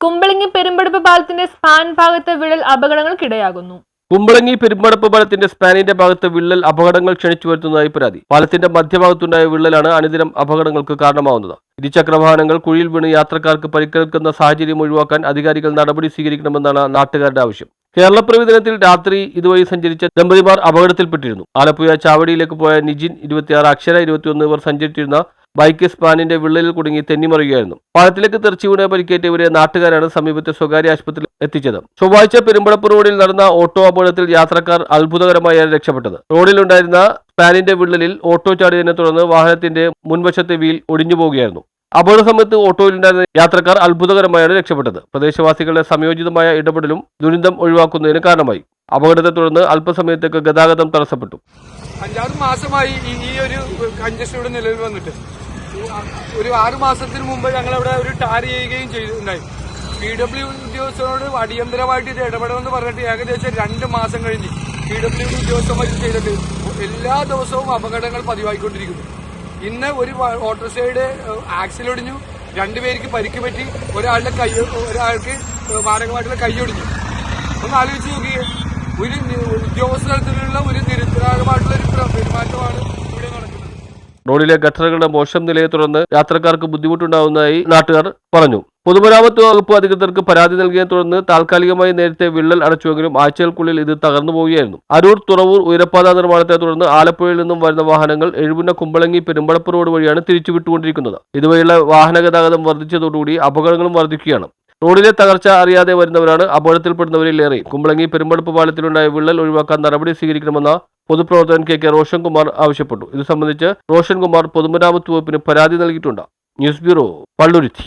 Kumbalangi Perumbadappu പാലത്തിന്റെ span ഭാഗത്ത് വിള്ളൽ അപകടങ്ങൾക്കിടയാകുന്നു. കുമ്പളങ്ങി പെരുമ്പടപ്പ് പാലത്തിന്റെ സ്പാനിന്റെ ഭാഗത്ത് വിള്ളൽ അപകടങ്ങൾ ക്ഷണിച്ചു വരുത്തുന്നതായി പരാതി. പാലത്തിന്റെ മധ്യഭാഗത്തുണ്ടായ വിള്ളലാണ് അനുദിനം അപകടങ്ങൾക്ക് കാരണമാവുന്നത്. ഇരുചക്രവാഹനങ്ങൾ കുഴിയിൽ വീണ് യാത്രക്കാർക്ക് പരിക്കേൽക്കുന്ന സാഹചര്യം ഒഴിവാക്കാൻ അധികാരികൾ നടപടി സ്വീകരിക്കണമെന്നാണ് നാട്ടുകാരുടെ ആവശ്യം. കേരള ദിനത്തിൽ രാത്രി ഇതുവഴി സഞ്ചരിച്ച ദമ്പതിമാർ അപകടത്തിൽപ്പെട്ടിരുന്നു. ആലപ്പുഴ ചാവടിയിലേക്ക് പോയ നിജിൻ ഇരുപത്തിയാറ് അക്ഷര ഇരുപത്തിയൊന്ന് ഇവർ സഞ്ചരിച്ചിരുന്ന ബൈക്ക് സ്പാനിന്റെ വിള്ളലിൽ കുടുങ്ങി തെന്നിമറിയുകയായിരുന്നു. പാലത്തിലേക്ക് തെറിച്ചു വീണ പരിക്കേറ്റ ഇവരെ നാട്ടുകാരാണ് സമീപത്തെ സ്വകാര്യ ആശുപത്രിയിൽ എത്തിച്ചത്. ചൊവ്വാഴ്ച പെരുമ്പടപ്പ് റോഡിൽ നടന്ന ഓട്ടോ അപകടത്തിൽ യാത്രക്കാർ അത്ഭുതകരമായാണ് രക്ഷപ്പെട്ടത്. റോഡിലുണ്ടായിരുന്ന സ്പാനിന്റെ വിള്ളലിൽ ഓട്ടോ ചാടിയതിനെ തുടർന്ന് വാഹനത്തിന്റെ മുൻവശത്തെ വീൽ ഒടിഞ്ഞു പോവുകയായിരുന്നു. അപകട സമയത്ത് ഓട്ടോയിലുണ്ടായിരുന്ന യാത്രക്കാർ അത്ഭുതകരമായാണ് രക്ഷപ്പെട്ടത്. പ്രദേശവാസികളുടെ സംയോജിതമായ ഇടപെടലും ദുരന്തം ഒഴിവാക്കുന്നതിന് കാരണമായി. അപകടത്തെ തുടർന്ന് അല്പസമയത്തേക്ക് ഗതാഗതം തടസ്സപ്പെട്ടു. അഞ്ചാറ് മാസമായി ഈ ഒരു കഞ്ചഷൻ ഇവിടെ നിലവിൽ വന്നിട്ട്. ഒരു ആറു മാസത്തിന് മുമ്പ് ഞങ്ങൾ അവിടെ ഒരു ടാർ ചെയ്യുകയും ചെയ്തിട്ടുണ്ടായി പി ഡബ്ല്യു ഉദ്യോഗസ്ഥരോട് അടിയന്തരമായിട്ട് ഇത് ഇടപെടണമെന്ന് പറഞ്ഞിട്ട് ഏകദേശം രണ്ട് മാസം കഴിഞ്ഞ് പി ഡബ്ല്യു ഉദ്യോഗസ്ഥന്മാർ ചെയ്തിട്ട് എല്ലാ ദിവസവും അപകടങ്ങൾ പതിവായിക്കൊണ്ടിരിക്കുന്നു. ഇന്ന് ഒരു ഓട്ടോസൈഡ് ആക്സിലൊടിഞ്ഞു രണ്ടുപേർക്ക് പരിക്ക് പറ്റി. ഒരാളുടെ കൈ ഒരാൾക്ക് മാരകമായിട്ടുള്ള കൈ ഒടിഞ്ഞു. ഒന്ന് ആലോചിച്ച് നോക്കിയേ. ഒരു ഉദ്യോഗസ്ഥ തലത്തിലുള്ള ഒരു നിരുത്തരാകമായിട്ടുള്ള ഒരു റോഡിലെ ഗട്ടറുകളുടെ മോശം നിലയെ തുടർന്ന് യാത്രക്കാർക്ക് ബുദ്ധിമുട്ടുണ്ടാവുന്നതായി നാട്ടുകാർ പറഞ്ഞു. പൊതുമരാമത്ത് വകുപ്പ് അധികൃതർക്ക് പരാതി നൽകിയതിനെ തുടർന്ന് താൽക്കാലികമായി നേരത്തെ വിള്ളൽ അടച്ചുവെങ്കിലും ആഴ്ചകൾക്കുള്ളിൽ ഇത് തകർന്നു പോവുകയായിരുന്നു. അരൂർ തുറവൂർ ഉയരപ്പാത നിർമ്മാണത്തെ തുടർന്ന് ആലപ്പുഴയിൽ നിന്നും വരുന്ന വാഹനങ്ങൾ എഴുപുന്ന കുമ്പളങ്ങി പെരുമ്പടപ്പ് റോഡ് വഴിയാണ് തിരിച്ചുവിട്ടുകൊണ്ടിരിക്കുന്നത് ഇതുവഴിയുള്ള വാഹന ഗതാഗതം വർദ്ധിച്ചതോടുകൂടി അപകടങ്ങളും വർദ്ധിക്കുകയാണ്. റോഡിലെ തകർച്ച അറിയാതെ വരുന്നവരാണ് അപകടത്തിൽപ്പെടുന്നവരിലേറെ. കുമ്പളങ്ങി പെരുമ്പടപ്പ് പാലത്തിലുണ്ടായ വിള്ളൽ ഒഴിവാക്കാൻ നടപടി സ്വീകരിക്കണമെന്ന പൊതുപ്രവർത്തകൻ കെ കെ റോഷൻ കുമാർ ആവശ്യപ്പെട്ടു. ഇത് സംബന്ധിച്ച് റോഷൻ കുമാർ പൊതുമരാമത്ത് വകുപ്പിന് പരാതി നൽകിയിട്ടുണ്ട്. News bureau Palluruthy.